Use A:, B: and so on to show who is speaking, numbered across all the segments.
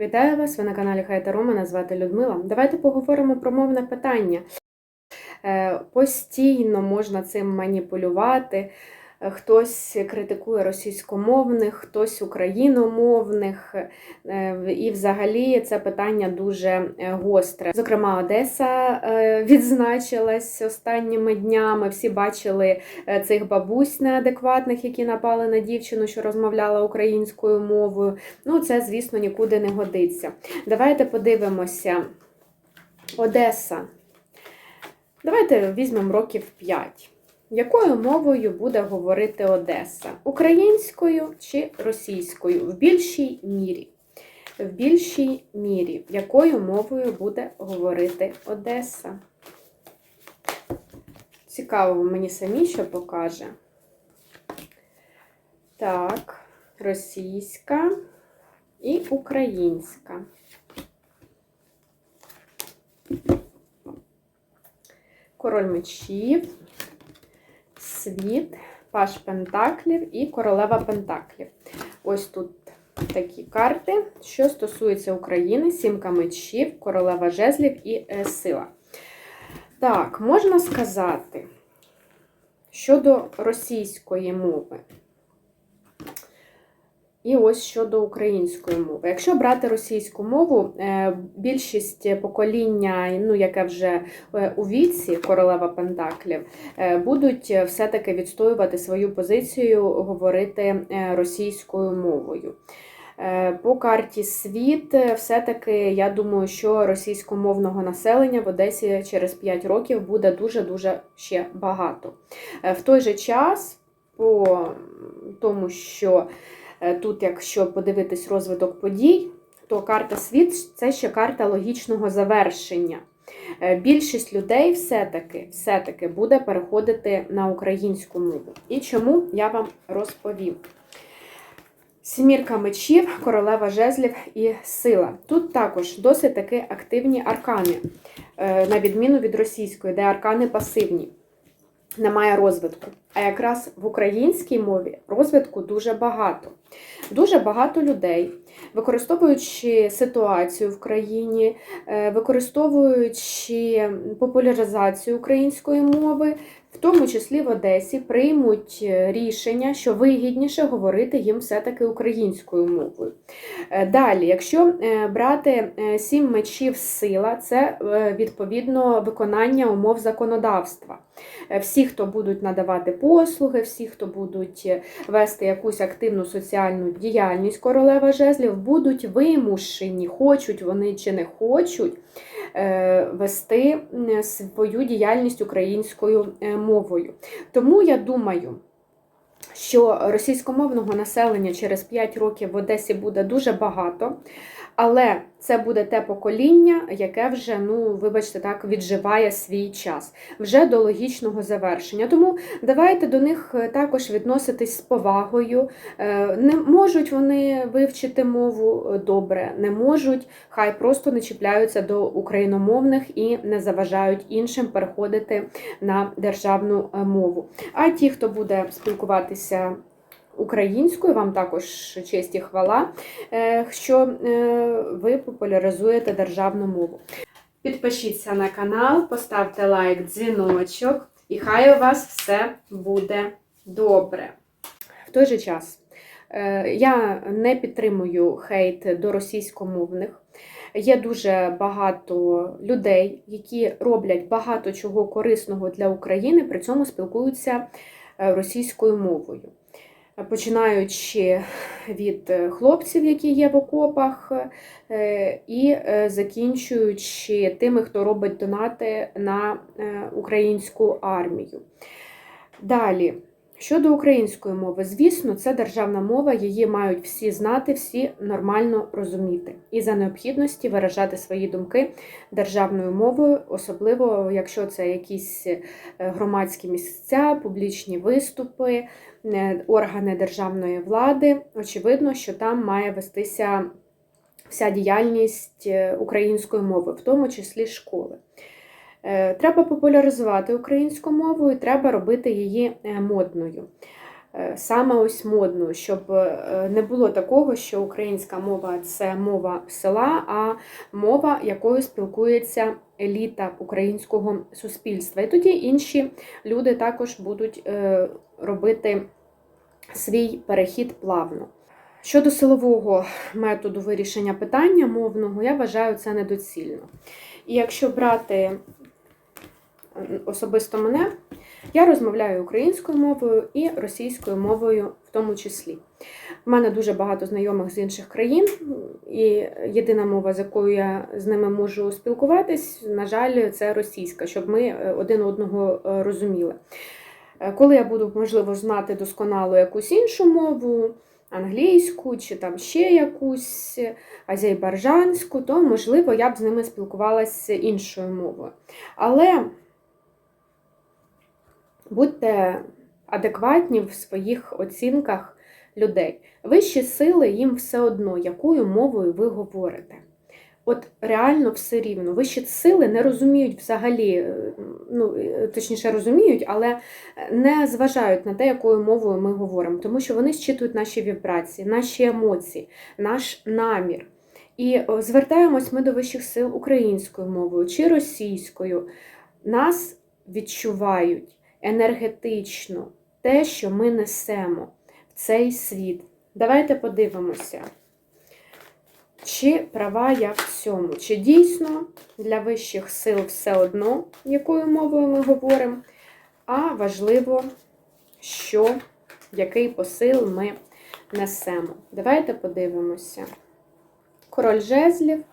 A: Вітаю вас! Ви на каналі Хайта Мене звати Людмила. Давайте поговоримо про мовне питання. Е, Постійно можна цим маніпулювати. Е, Хтось критикує російськомовних, хтось україномовних, Е, і взагалі це питання дуже е, гостре. Зокрема, Одеса відзначилась останніми днями. Всі бачили цих бабусь неадекватних, які напали на дівчину, що розмовляла українською мовою. Ну, це, звісно, нікуди не годиться. Давайте подивимося. Одеса. Давайте візьмемо років 5. Якою мовою буде говорити Одеса? Українською чи російською? В більшій мірі. В більшій мірі. Якою мовою буде говорити Одеса? Цікаво мені самі, що покаже. Так, російська і українська. Король мечів, світ, паш пентаклів і королева пентаклів. Ось тут такі карти, що стосується України, сімка мечів, королева жезлів і е, сила. Так, можна сказати, щодо російської мови. І ось щодо української мови. Якщо брати російську мову, е, більшість покоління, ну яке вже е, у віці королева Пентаклів, е, будуть все-таки відстоювати свою позицію, говорити російською мовою. По карті світ, все-таки я думаю, що російськомовного населення в Одесі через 5 років буде дуже-дуже ще багато. В той же час, по тому, що Тут, якщо подивитись розвиток подій, то карта світ це ще карта логічного завершення. Більшість людей все-таки все-таки буде переходити на українську мову. І чому я вам розповім. Сімірка мечів, королева жезлів і сила. Тут також досить таки активні аркани, на відміну від російської, де аркани пасивні. Немає розвитку. А якраз в українській мові розвитку дуже багато. Дуже багато людей, використовуючи ситуацію в країні, використовуючи популяризацію української мови, в тому числі в Одесі, приймуть рішення, що вигідніше говорити їм все-таки українською мовою. Далі, якщо брати сім мечів сила, це відповідно виконання умов законодавства. Всі, хто будуть надавати послуги, всі, хто будуть вести якусь активну соціальну діяльність королева жезлів, будуть вимушені, хочуть вони чи не хочуть вести свою діяльність українською мовою. Тому я думаю, що російськомовного населення через 5 років в Одесі буде дуже багато. Але це буде те покоління, яке вже, ну, вибачте, так, відживає свій час, вже до логічного завершення. Тому давайте до них також відноситись з повагою. Не можуть вони вивчити мову добре, не можуть, хай просто не чіпляються до україномовних і не заважають іншим переходити на державну мову. А ті, хто буде спілкуватися українською, вам також честь і хвала, що ви популяризуєте державну мову. Підпишіться на канал, поставте лайк, дзвіночок, і хай у вас все буде добре. В той же час я не підтримую хейт до російськомовних. Є дуже багато людей, які роблять багато чого корисного для України, при цьому спілкуються російською мовою починаючи від хлопців, які є в окопах, і закінчуючи тими, хто робить донати на українську армію. Далі. Щодо української мови, звісно, це державна мова, її мають всі знати, всі нормально розуміти. І за необхідності виражати свої думки державною мовою, особливо, якщо це якісь громадські місця, публічні виступи, органи державної влади. Очевидно, що там має вестися вся діяльність української мови, в тому числі школи. Треба популяризувати українську мову і треба робити її модною. е, саме ось модною, щоб е, не було такого, що українська мова це мова села, а мова, якою спілкується еліта українського суспільства. І тоді інші люди також будуть е, робити свій перехід плавно. Щодо силового методу вирішення питання мовного, я вважаю це недоцільно. І якщо брати е, особисто мене, я розмовляю українською мовою і російською мовою в тому числі. У мене дуже багато знайомих з інших країн, і єдина мова, з якою я з ними можу спілкуватись, на жаль, це російська, щоб ми е, один одного е, розуміли. Е, Коли я буду, можливо, знати досконало якусь іншу мову, англійську чи там ще якусь азербайджанську, то, можливо, я б з ними спілкувалася іншою мовою. Але будьте адекватні в своїх оцінках людей. Вищі сили їм все одно, якою мовою ви говорите. От реально все рівно. Вищі сили не розуміють взагалі, е, ну е, точніше розуміють, але не зважають на те, якою мовою ми говоримо, тому що вони зчитують наші вібрації, наші емоції, наш намір. І звертаємось ми до вищих сил українською мовою чи російською. Нас відчувають енергетично те, що ми несемо в цей світ. Давайте подивимося. Чи права я в цьому? Чи дійсно для вищих сил все одно, якою мовою ми говоримо, а важливо, що, який посил ми несемо. Давайте подивимося. Король жезлів,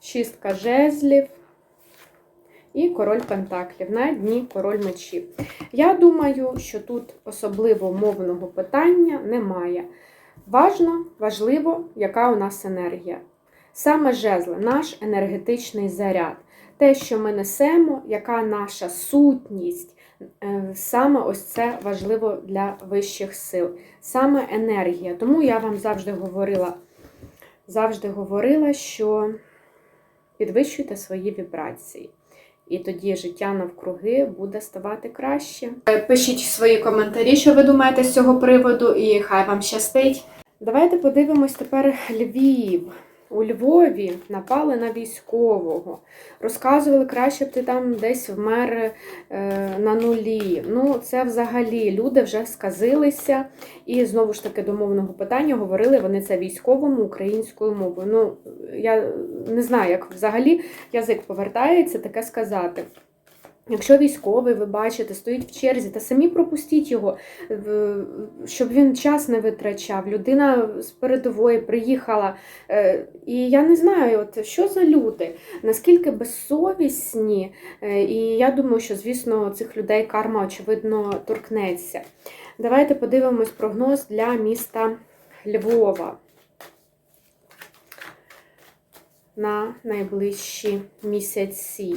A: шістка жезлів і король пентаклів. На дні король мечів. Я думаю, що тут особливо мовного питання немає. Важно, важливо, яка у нас енергія. Саме жезли, наш енергетичний заряд. Те, що ми несемо, яка наша сутність, е, саме ось це важливо для вищих сил. Саме енергія. Тому я вам завжди говорила, завжди говорила, що підвищуйте свої вібрації. І тоді життя навкруги буде ставати краще. Пишіть свої коментарі, що ви думаєте з цього приводу, і хай вам щастить. Давайте подивимось тепер Львів. У Львові напали на військового. Розказували, краще б ти там десь вмер е, на нулі. Ну, це взагалі люди вже сказилися. І знову ж таки до мовного питання говорили вони це військовому українською мовою. Ну, я не знаю, як взагалі язик повертається таке сказати. Якщо військовий, ви бачите, стоїть в черзі, та самі пропустіть його, щоб він час не витрачав. Людина з передової приїхала. е, І я не знаю, от що за люди, наскільки безсовісні. Е, І я думаю, що, звісно, цих людей карма, очевидно, торкнеться. Давайте подивимось прогноз для міста Львова на найближчі місяці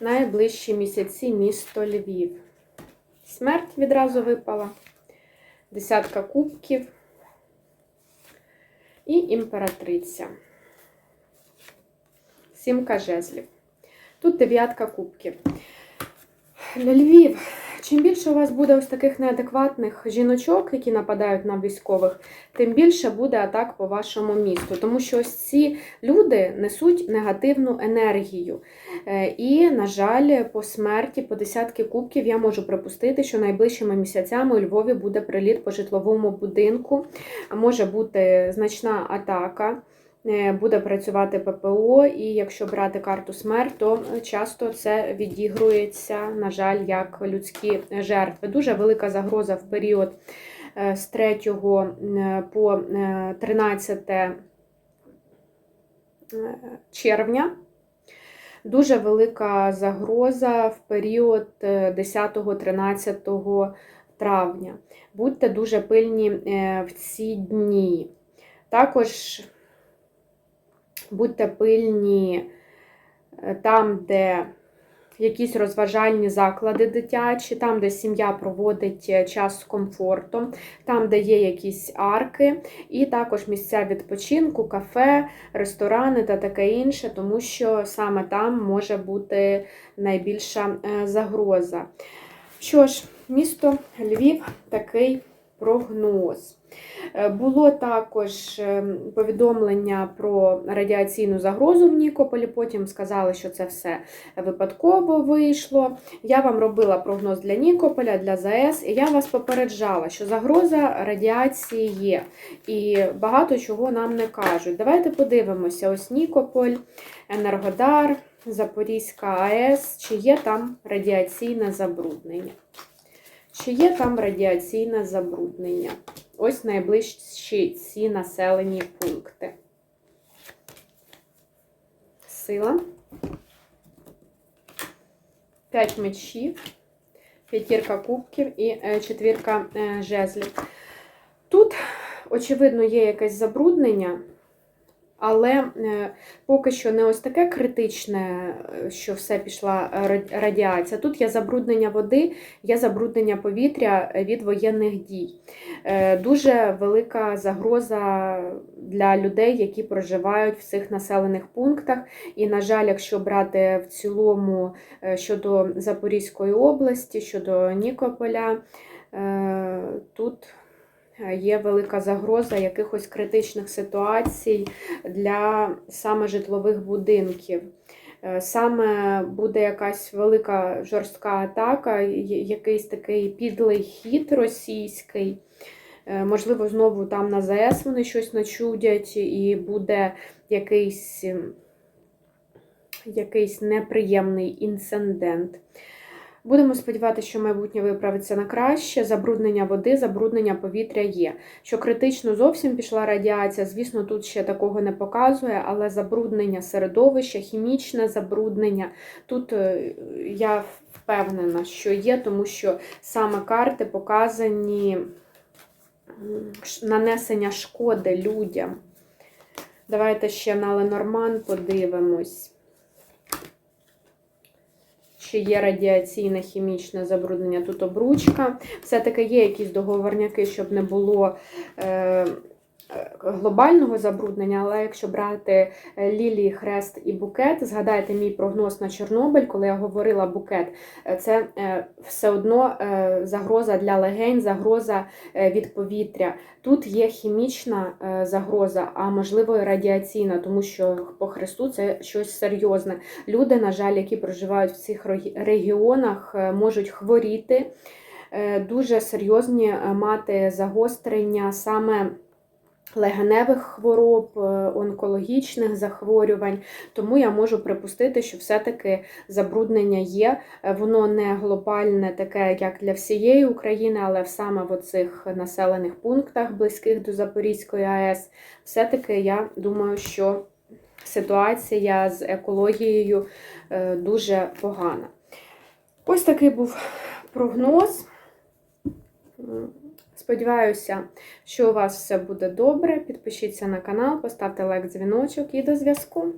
A: найближчі місяці місто Львів. Смерть відразу випала, десятка кубків і імператриця. Сімка жезлів. Тут дев'ятка кубків. Львів. Чим більше у вас буде ось таких неадекватних жіночок, які нападають на військових, тим більше буде атак по вашому місту. Тому що ось ці люди несуть негативну енергію. Е, І, на жаль, по смерті, по десятки кубків, я можу припустити, що найближчими місяцями у Львові буде приліт по житловому будинку, може бути значна атака. Е, Буде працювати ППО, і якщо брати карту смерть, то часто це відігрується, на жаль, як людські жертви. Дуже велика загроза в період е, з 3 е, по е, 13 е, червня. Дуже велика загроза в період е, 10-13 травня. Будьте дуже пильні в ці дні. Також будьте пильні е, там, де якісь розважальні заклади дитячі, там, де сім'я проводить е, час з комфортом, там, де є якісь арки, і також місця відпочинку, кафе, ресторани та таке інше, тому що саме там може бути найбільша е, загроза. Що ж, місто Львів такий прогноз. Е, Було також е, повідомлення про радіаційну загрозу в Нікополі. Потім сказали, що це все випадково вийшло. Я вам робила прогноз для Нікополя, для ЗАЕС, і я вас попереджала, що загроза радіації є. І багато чого нам не кажуть. Давайте подивимося: ось Нікополь, Енергодар, Запорізька АЕС, чи є там радіаційне забруднення. Чи є там радіаційне забруднення? Ось найближчі ці населені пункти. Сила. П'ять мечів, п'ятірка кубків і е, четвірка е, жезлів. Тут, очевидно, є якесь забруднення, але е, поки що не ось таке критичне, е, що все пішла е, раді- радіація. Тут є забруднення води, є забруднення повітря від воєнних дій. Дуже велика загроза для людей, які проживають в цих населених пунктах. І, на жаль, якщо брати в цілому щодо Запорізької області, щодо Нікополя, тут є велика загроза якихось критичних ситуацій для саме житлових будинків. Е, Саме буде якась велика жорстка атака, якийсь такий підлий хід російський. Е, Можливо, знову там на ЗАЕС вони щось начудять, і буде якийсь, якийсь неприємний інцидент. Будемо сподіватися, що майбутнє виправиться на краще. Забруднення води, забруднення повітря є. Що критично зовсім пішла радіація, звісно, тут ще такого не показує, але забруднення середовища, хімічне забруднення. Тут е, я впевнена, що є, тому що саме карти показані нанесення шкоди людям. Давайте ще на Ленорман подивимось. Чи є радіаційне хімічне забруднення? Тут обручка. Все-таки є якісь договорняки, щоб не було е, глобального забруднення, але якщо брати е, лілії, хрест і букет, згадайте мій прогноз на Чорнобиль, коли я говорила букет, е, це е, все одно загроза для легень, загроза від повітря. Тут є хімічна загроза, а можливо і радіаційна, тому що по хресту це щось серйозне. Люди, на жаль, які проживають в цих регіонах, можуть хворіти, дуже серйозні мати загострення саме. Легеневих хвороб, е, онкологічних захворювань, тому я можу припустити, що все-таки забруднення є. Е, Воно не глобальне, таке, як для всієї України, але саме в оцих населених пунктах, близьких до Запорізької АЕС, все-таки я думаю, що ситуація з екологією е, дуже погана. Ось такий був прогноз. Сподіваюся, що у вас все буде добре. Підпишіться на канал, поставте лайк, дзвіночок і до зв'язку.